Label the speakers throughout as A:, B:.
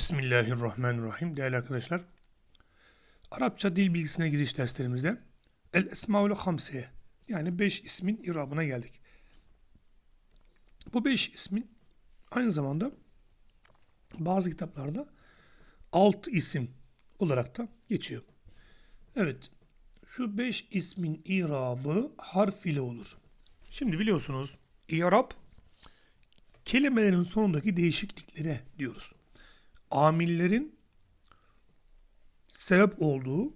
A: Bismillahirrahmanirrahim. Değerli arkadaşlar, Arapça dil bilgisine giriş derslerimizde El Esmaül Hamsiye yani 5 ismin irabına geldik. Bu 5 ismin aynı zamanda bazı kitaplarda 6 isim olarak da geçiyor. Evet, şu 5 ismin irabı harf ile olur. Şimdi biliyorsunuz irab kelimelerin sonundaki değişikliklere diyoruz amillerin sebep olduğu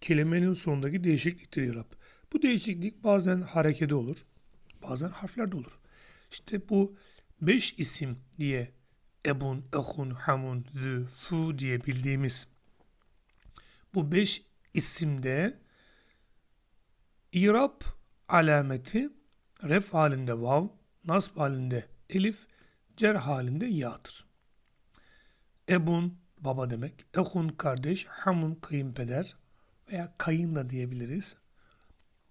A: kelimenin sonundaki değişikliktir irab. Bu değişiklik bazen harekede olur, bazen harflerde olur. İşte bu beş isim diye ebun, ehun, hamun, zü, fu diye bildiğimiz bu beş isimde irab alameti ref halinde vav, nasb halinde elif, cer halinde ya'dır. Ebun baba demek. Ehun kardeş, hamun kayınpeder veya kayın da diyebiliriz.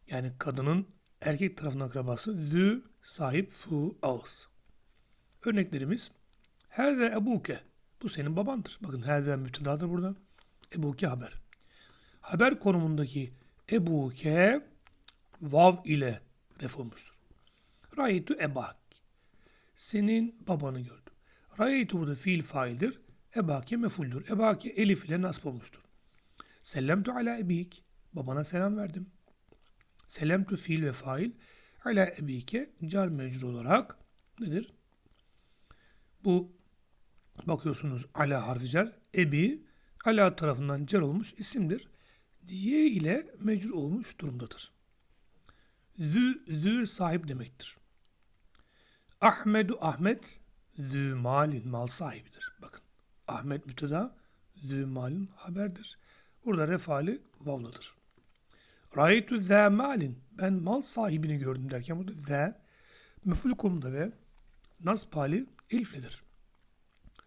A: Yani kadının erkek tarafının akrabası zü sahip fu ağız. Örneklerimiz Hâze ebuke. Bu senin babandır. Bakın hâze mütedadır burada. Ebuke haber. Haber konumundaki ebuke vav ile ref olmuştur. Raytu ebak. Senin babanı gördüm. Raytu burada fiil faildir. Ebake mefuldur. Ebake elif ile nasb olmuştur. Sellemtu ala ebik. Babana selam verdim. Selemtu fiil ve fail. Ala ebike car mecrur olarak nedir? Bu bakıyorsunuz ala harfi cer. Ebi ala tarafından cer olmuş isimdir. Diye ile mecrur olmuş durumdadır. Zü, zü sahip demektir. Ahmedu Ahmet zü malin mal sahibidir. Bakın. Ahmet müteda zümalin haberdir. Burada refali vavladır. Raytu zâ malin. Ben mal sahibini gördüm derken burada zâ meful konumda ve nasb hali elifledir.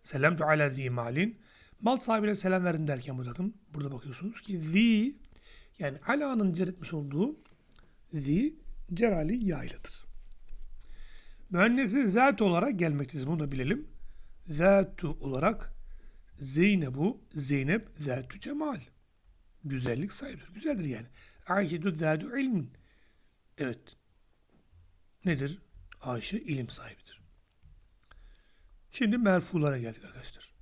A: Selamtu ala zî malin. Mal sahibine selam verdim derken burada bakın. Burada bakıyorsunuz ki zî yani ala'nın cer etmiş olduğu zî cerali yayladır. Müennesi zat olarak gelmektedir. Bunu da bilelim. Zatu olarak Zeynebu, Zeynep zâtü cemal. Güzellik sahibidir. Güzeldir yani. Ayşe'dü zâdü ilmin. Evet. Nedir? Ayşe ilim sahibidir. Şimdi merfulara geldik arkadaşlar.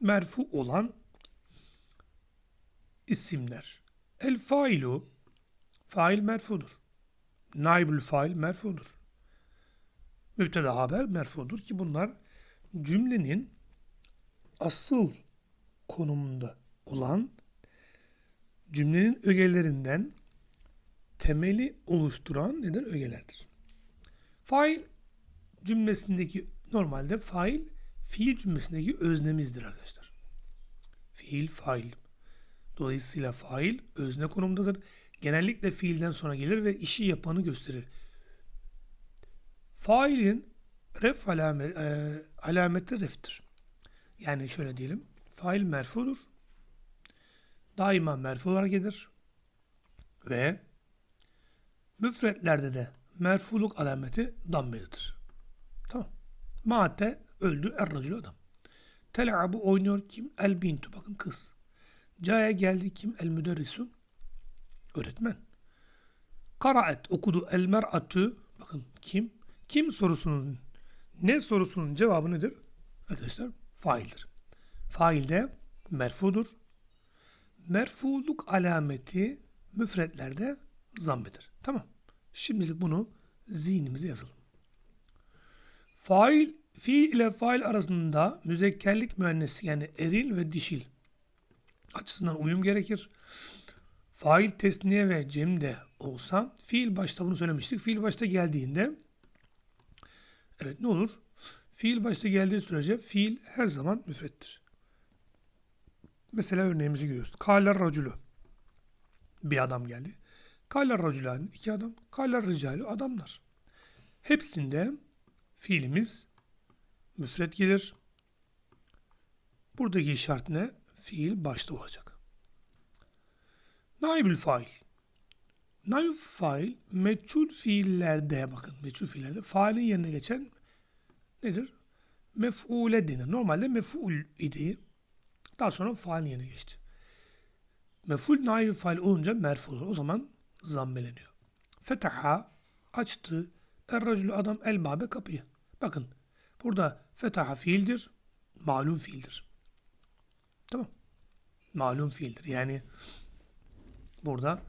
A: Merfu olan isimler. El failu fail merfudur. Naibül fail merfudur. Mübteda haber merfudur ki bunlar cümlenin asıl konumunda olan cümlenin ögelerinden temeli oluşturan neden ögelerdir. Fail cümlesindeki normalde fail fiil cümlesindeki öznemizdir arkadaşlar. Fiil fail. Dolayısıyla fail özne konumdadır. Genellikle fiilden sonra gelir ve işi yapanı gösterir. Failin ref alamet, e, alameti reftir. Yani şöyle diyelim. Fail merfudur. Daima merfu olarak gelir. Ve müfretlerde de merfuluk alameti dammedir. Tamam. Mate öldü erracül adam. Tel'abu oynuyor kim? El bintu. Bakın kız. Caya geldi kim? El müderrisu. Öğretmen. Karaet okudu. El mer'atü. Bakın kim? Kim sorusunun ne sorusunun cevabı nedir? Arkadaşlar faildir. Fail de merfudur. Merfuluk alameti müfretlerde zammedir. Tamam. Şimdilik bunu zihnimize yazalım. Fail, fiil ile fail arasında müzekkerlik müennesi yani eril ve dişil açısından uyum gerekir. Fail tesniye ve cemde olsa fiil başta bunu söylemiştik. Fiil başta geldiğinde evet ne olur? Fiil başta geldiği sürece fiil her zaman müfrettir. Mesela örneğimizi görüyoruz. Kâler racülü. Bir adam geldi. Kâler racülâni iki adam. Kâler ricalü adamlar. Hepsinde fiilimiz müfret gelir. Buradaki şart ne? Fiil başta olacak. Naibül fail. Naib fail meçhul fiillerde bakın meçhul fiillerde failin yerine geçen nedir? mef'ule denir. Normalde mef'ul idi. Daha sonra faal yerine geçti. Mef'ul naib faal olunca merfu olur. O zaman zammeleniyor. Fetaha açtı. Er adam el babe kapıyı. Bakın burada fetaha fiildir. Malum fiildir. Tamam. Malum fiildir. Yani burada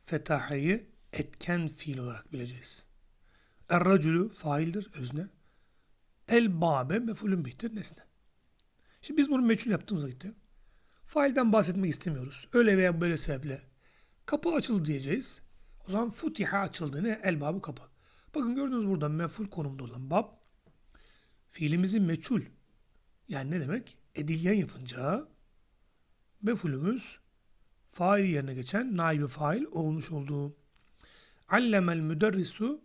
A: fetahayı etken fiil olarak bileceğiz. Er-racülü faildir, özne. El babe mefulün bihtir, nesne. Şimdi biz bunu meçhul yaptığımız vakitte failden bahsetmek istemiyoruz. Öyle veya böyle sebeple. Kapı açıldı diyeceğiz. O zaman futiha açıldı. Ne? El babı kapı. Bakın gördünüz burada meful konumda olan bab. Fiilimizi meçhul. Yani ne demek? Edilgen yapınca mefulümüz fail yerine geçen naibi fail olmuş olduğu. Allemel müderrisu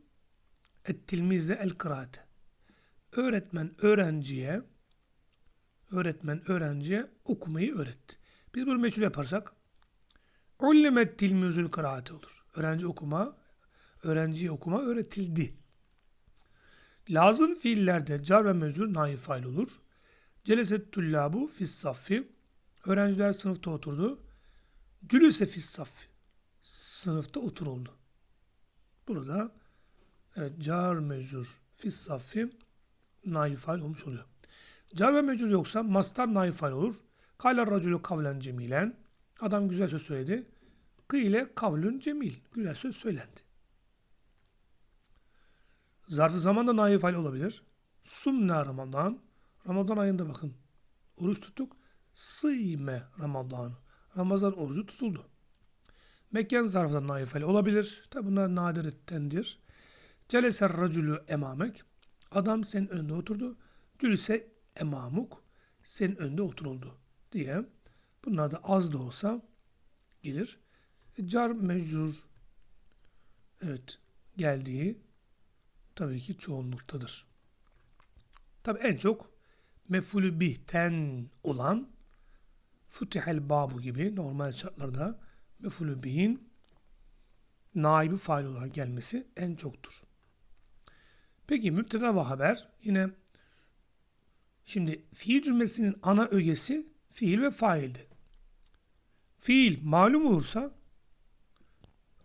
A: ettilmizle el kıraate. Öğretmen öğrenciye öğretmen öğrenciye okumayı öğretti. Biz bunu meçhul yaparsak ullemet tilmizül kıraate olur. Öğrenci okuma, öğrenciye okuma öğretildi. Lazım fiillerde car ve mecrur naif fail olur. Celeset tullabu fis saffi. Öğrenciler sınıfta oturdu. Cülüse fis saffi. Sınıfta oturuldu. Burada evet, car mecrur fis saffi naif fail olmuş oluyor. Car ve mecrur yoksa mastar naif fail olur. Kâle racülü kavlen cemilen. Adam güzel söz söyledi. Kıyle kavlün cemil. Güzel söz söylendi. Zarf-ı zaman da naif hal olabilir. Sumna Ramazan. Ramazan ayında bakın. Oruç tuttuk. Sıyme Ramazan. Ramazan orucu tutuldu. Mekken zarfı naif hal olabilir. Tabi bunlar nadirettendir. Celeser racülü emamek. Adam senin önünde oturdu. Cülse emamuk. Senin önünde oturuldu diye. Bunlar da az da olsa gelir. E, car mecrur evet geldiği tabii ki çoğunluktadır. Tabii en çok mefulü bihten olan futihel babu gibi normal şartlarda mefulü bihin naibi fail olarak gelmesi en çoktur. Peki müpteda ve haber yine şimdi fiil cümlesinin ana ögesi fiil ve faildi. Fiil malum olursa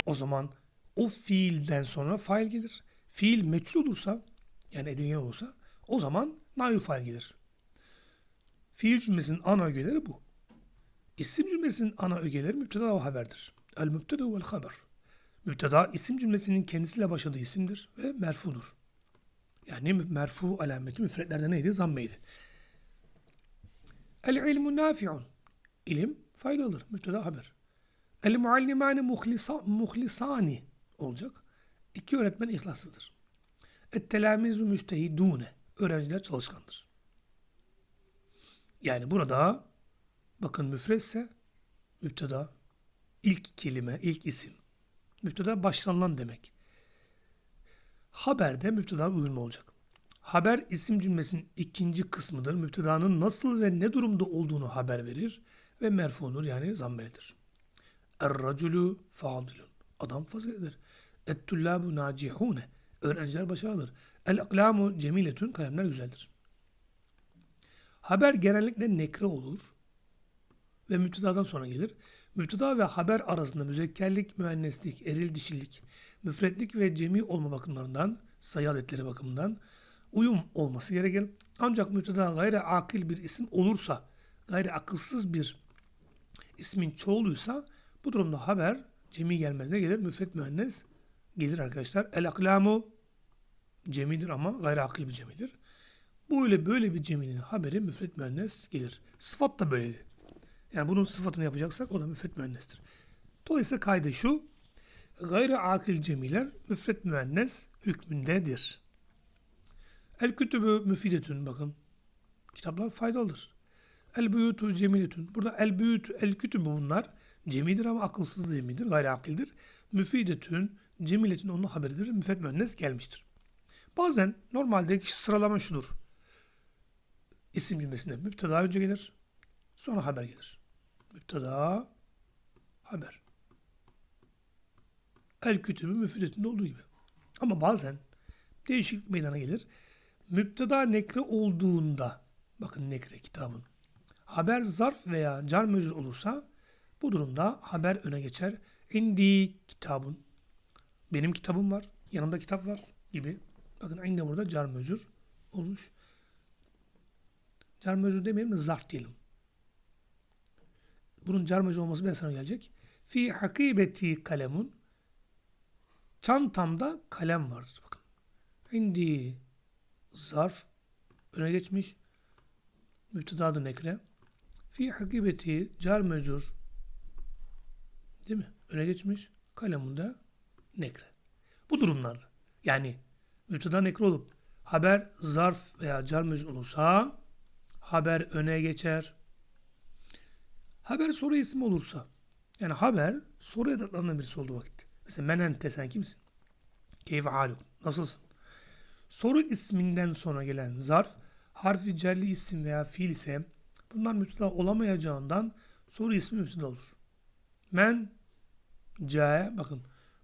A: o zaman o fiilden sonra fail gelir. Fiil meçhul olursa yani edilgen olursa o zaman nail fail gelir. Fiil cümlesinin ana ögeleri bu. İsim cümlesinin ana ögeleri müpteda ve haberdir. El müpteda vel haber. Müpteda isim cümlesinin kendisiyle başladığı isimdir ve merfudur. Yani merfu alameti müfretlerde neydi? Zammeydi. El ilmu nafi'un. İlim faydalıdır. Müpteda haber. El muallimani muhlisa, muhlisani olacak. İki öğretmen ihlaslıdır. Et telamizu müstehidune. Öğrenciler çalışkandır. Yani burada bakın müfresse müpteda ilk kelime, ilk isim. Müpteda başlanılan demek. Haberde müpteda uyumlu olacak. Haber isim cümlesinin ikinci kısmıdır. Müptedanın nasıl ve ne durumda olduğunu haber verir ve merfudur yani zammelidir. Er-raculu fadilun. Adam faziletlidir. Et-tullabu nacihune. Öğrenciler başarılıdır. El-aklamu cemiletun. Kalemler güzeldir. Haber genellikle nekre olur ve müptedadan sonra gelir. Müpteda ve haber arasında müzekkerlik, müenneslik, eril dişillik, müfretlik ve cemi olma bakımlarından, sayı adetleri bakımından uyum olması gerekir. Ancak müpteda gayri akil bir isim olursa, gayri akılsız bir ismin çoğuluysa bu durumda haber cemi gelmezine gelir. Müfret müennes gelir arkadaşlar. El aklamu cemidir ama gayri akil bir cemidir. Böyle böyle bir ceminin haberi müfret müennes gelir. Sıfat da böyleydi. Yani bunun sıfatını yapacaksak o da müfret müennestir. Dolayısıyla kaydı şu. Gayri akil cemiler müfret müennes hükmündedir. El kütübü müfidetün bakın. Kitaplar faydalıdır. El büyütü cemiletün. Burada el büyütü, el kütübü bunlar. Cemidir ama akılsız cemidir. Gayri akildir. Müfidetün, cemiletün onun haberidir. Müfret müennes gelmiştir. Bazen normalde sıralama şudur. İsim cümlesinde müpteda önce gelir. Sonra haber gelir. Müpteda, haber. El kütübü müfidetinde olduğu gibi. Ama bazen değişiklik meydana gelir. müpteda nekre olduğunda bakın nekre kitabın haber zarf veya car mecrur olursa bu durumda haber öne geçer. İndi kitabın benim kitabım var, yanımda kitap var gibi. Bakın inde burada car mecrur olmuş. Car mecrur demeyelim de zarf diyelim. Bunun car mecrur olması biraz sonra gelecek. Fi hakibeti kalemun çantamda kalem vardır. Bakın. İndi zarf öne geçmiş. Müpteda da nekre. Fi hakibeti car mecrur değil mi? Öne geçmiş. Kaleminde nekre. Bu durumlarda yani müpteda nekre olup haber zarf veya car mecrur olursa haber öne geçer. Haber soru ismi olursa yani haber soru edatlarından birisi olduğu vakit. Mesela men ente sen kimsin? Keyfe haluk. Nasılsın? Soru isminden sonra gelen zarf harfi cerli isim veya fiil ise bunlar müpteda olamayacağından soru ismi müpteda olur. Men cae bakın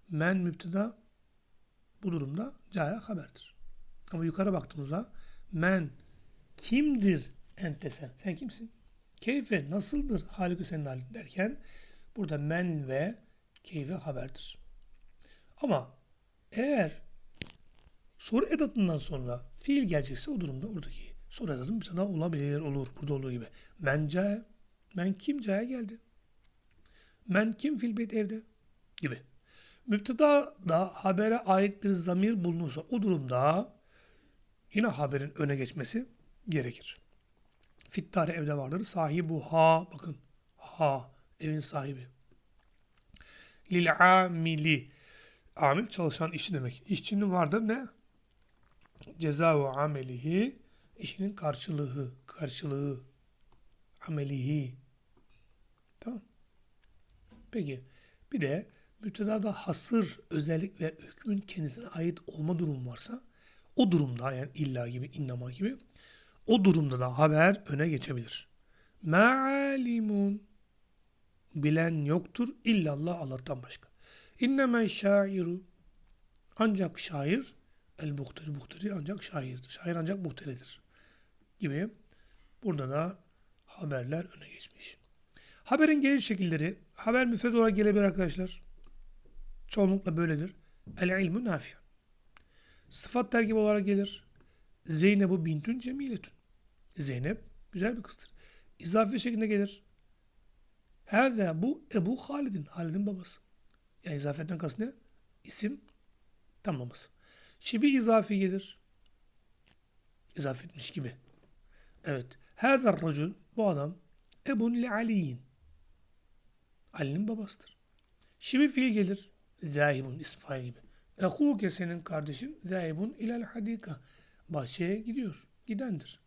A: men müpteda bu durumda cae haberdir. Ama yukarı baktığımızda men kimdir ente sen? Sen kimsin? Keyfe nasıldır halika senin halin derken burada men ve keyfe haberdir. Ama eğer soru edatından sonra fiil gelecekse o durumda oradaki soru edatın bir tane olabilir olur burada olduğu gibi. Men cae, men kim cae geldi? Men kim fil beyt evde? Gibi. Müpteda da habere ait bir zamir bulunursa o durumda yine haberin öne geçmesi gerekir. Fittare evde vardır. Sahibu ha bakın ha evin sahibi. Lil amili amil çalışan işçi demek. İşçinin vardır ne? Ceza ve amelihi işinin karşılığı, karşılığı amelihi. Tamam. Peki bir de müptedada hasır özellik ve hükmün kendisine ait olma durumu varsa o durumda yani illa gibi innama gibi o durumda da haber öne geçebilir. Ma'alimun bilen yoktur illallah Allah'tan başka. İnnemen şairu ancak şair el muhteri muhteri ancak şairdir. Şair ancak muhteridir gibi burada da haberler öne geçmiş. Haberin geliş şekilleri haber müfred olarak gelebilir arkadaşlar. Çoğunlukla böyledir. El ilmu nafi. Sıfat terkibi olarak gelir. Zeynebu bintün cemiletün. Zeynep güzel bir kızdır. İzafi şeklinde gelir. Hâzâ bu Ebu Halid'in. Halid'in babası. Yani izafetten kast ne? İsim tamlaması. Şibi izafi gelir. İzafe etmiş gibi. Evet. Hâzâ racul. Bu adam Ebun li Aliyin. Ali'nin babasıdır. Şibi fiil gelir. Zahibun isim fail gibi. Ehuke senin kardeşin zahibun ilal hadika. Bahçeye gidiyor. Gidendir.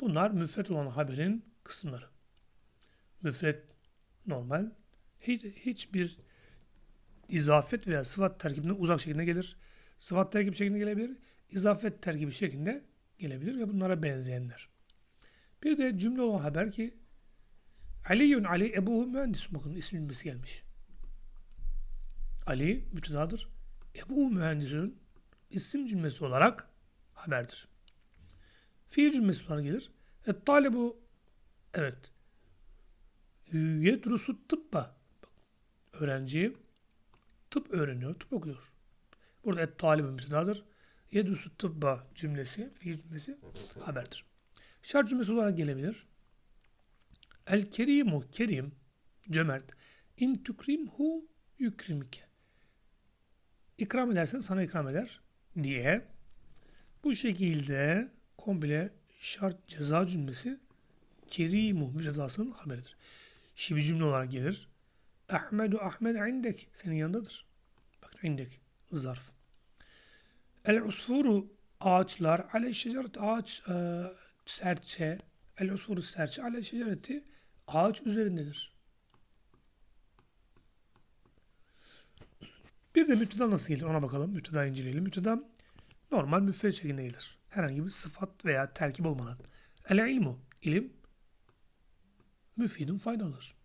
A: Bunlar müfret olan haberin kısımları. Müfret normal. Hiç, hiçbir izafet veya sıfat terkibinden uzak şeklinde gelir. Sıfat terkibi şeklinde gelebilir. İzafet terkibi şeklinde gelebilir ve bunlara benzeyenler. Bir de cümle olan haber ki Aliyun Ali Ebu mühendis. Bakın ismi cümlesi gelmiş. Ali müptedadır. Ebu mühendisin isim cümlesi olarak haberdir. Fiil cümlesi olarak gelir. Et talebu evet. Yedrusu tıbba. Öğrenci tıp öğreniyor, tıp okuyor. Burada et talibi müptedadır. Yedrusu tıbba cümlesi, fiil cümlesi haberdir. Şart cümlesi olarak gelebilir. El kerimu kerim cömert in tukrimhu yükrimke ikram edersen sana ikram eder diye bu şekilde komple şart ceza cümlesi kerimu müptedasının haberidir. Şibi cümle olarak gelir. Ahmedu Ahmed indek senin yanındadır. Bak indek zarf. El usfuru ağaçlar ale şeceret ağaç e, serçe el usfuru serçe ale şecereti ağaç üzerindedir. Bir de müpteda nasıl gelir ona bakalım. Müpteda inceleyelim. Müpteda normal müfred şeklinde gelir. Herhangi bir sıfat veya terkip olmadan. El ilmu, ilim müfidun faydalıdır.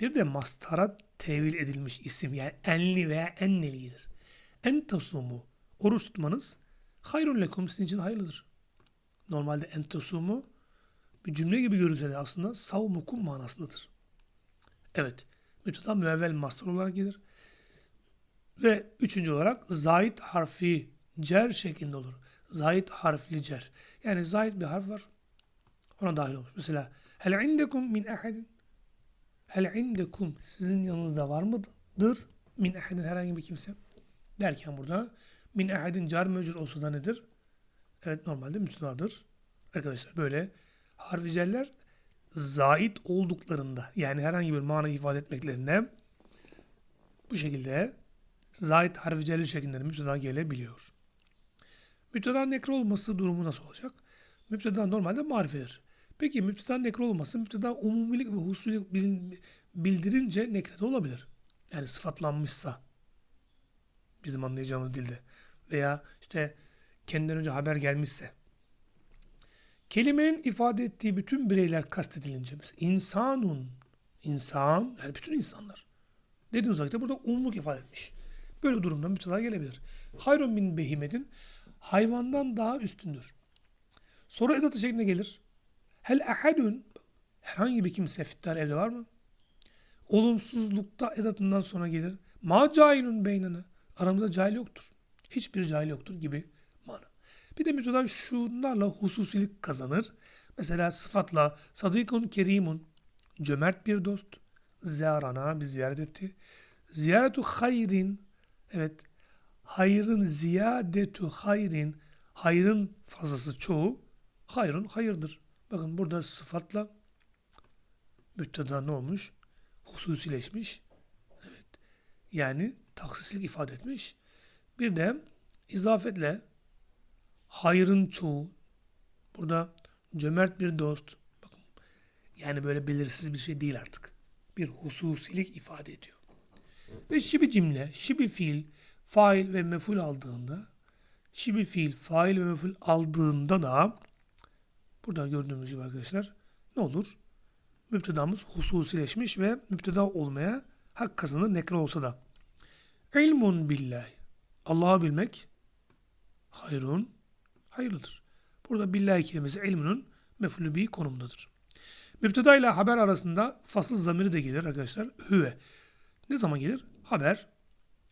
A: Bir de mastara tevil edilmiş isim yani enli veya enneli gelir. En tasumu, oruç tutmanız Hayrun lekum sizin için hayırlıdır. Normalde entesumu bir cümle gibi görülse de aslında savmukum manasındadır. Evet. Müpteda müevvel mastar olarak gelir. Ve üçüncü olarak zait harfi cer şeklinde olur. Zait harfli cer. Yani zait bir harf var. Ona dahil olur. Mesela hel indekum min ahadin hel indekum sizin yanınızda var mıdır? Min ahadin herhangi bir kimse. Derken burada min ahadin car mevcut olsa da nedir? Evet normalde müptedadır. Arkadaşlar böyle harfi cerler zait olduklarında yani herhangi bir mana ifade etmeklerinde bu şekilde zait harfi cerli şeklinde müpteda gelebiliyor. Müpteda nekre olması durumu nasıl olacak? Müpteda normalde marifedir. Peki müpteda nekre olması müpteda umumilik ve hususilik bil- bildirince nekre de olabilir. Yani sıfatlanmışsa bizim anlayacağımız dilde veya işte kendinden önce haber gelmişse kelimenin ifade ettiği bütün bireyler kastedilince mesela insanun insan yani bütün insanlar dediğimiz vakitte burada umumluk ifade etmiş. Böyle durumda müpteda gelebilir. Hayrun bin behimedin hayvandan daha üstündür. Soru edatı şeklinde gelir. Hel ahadun herhangi bir kimse fittar evde var mı? Olumsuzlukta edatından sonra gelir. Ma cahilun beynine. Aramızda cahil yoktur. Hiçbir cahil yoktur gibi mana. Bir de müpteda şunlarla hususilik kazanır. Mesela sıfatla sadikun kerimun cömert bir dost. Ziyarana bir ziyaret etti. Ziyaretu hayrin evet hayrın ziyadetu hayrin hayrın fazlası çoğu hayrın hayırdır. Bakın burada sıfatla müpteda ne olmuş? Hususileşmiş. Evet. Yani taksislik ifade etmiş. Bir de izafetle hayrın çoğu. Burada cömert bir dost. Bakın yani böyle belirsiz bir şey değil artık. Bir hususilik ifade ediyor. Ve şibi cümle, şibi fiil, fail ve meful aldığında şibi fiil, fail ve meful aldığında da burada gördüğümüz gibi arkadaşlar ne olur? Müptedamız hususileşmiş ve müpteda olmaya hak kazanır nekre olsa da. İlmun billahi. Allah'ı bilmek hayrun hayırlıdır. Burada billahi kelimesi ilmunun mefulü bir konumundadır. Müpteda ile haber arasında fasıl zamiri de gelir arkadaşlar. Hüve. Ne zaman gelir? Haber.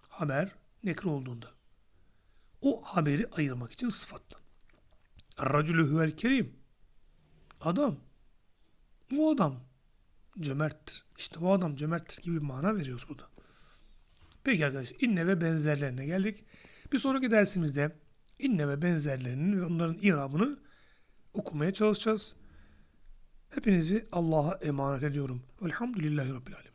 A: Haber nekre olduğunda. O haberi ayırmak için sıfattan. Racülü huvel kerim. Adam. Bu adam cömerttir. İşte o adam cömerttir gibi bir mana veriyoruz burada. Peki arkadaşlar inne ve benzerlerine geldik. Bir sonraki dersimizde inne ve benzerlerinin ve onların irabını okumaya çalışacağız. Hepinizi Allah'a emanet ediyorum. Velhamdülillahi Rabbil Alemin.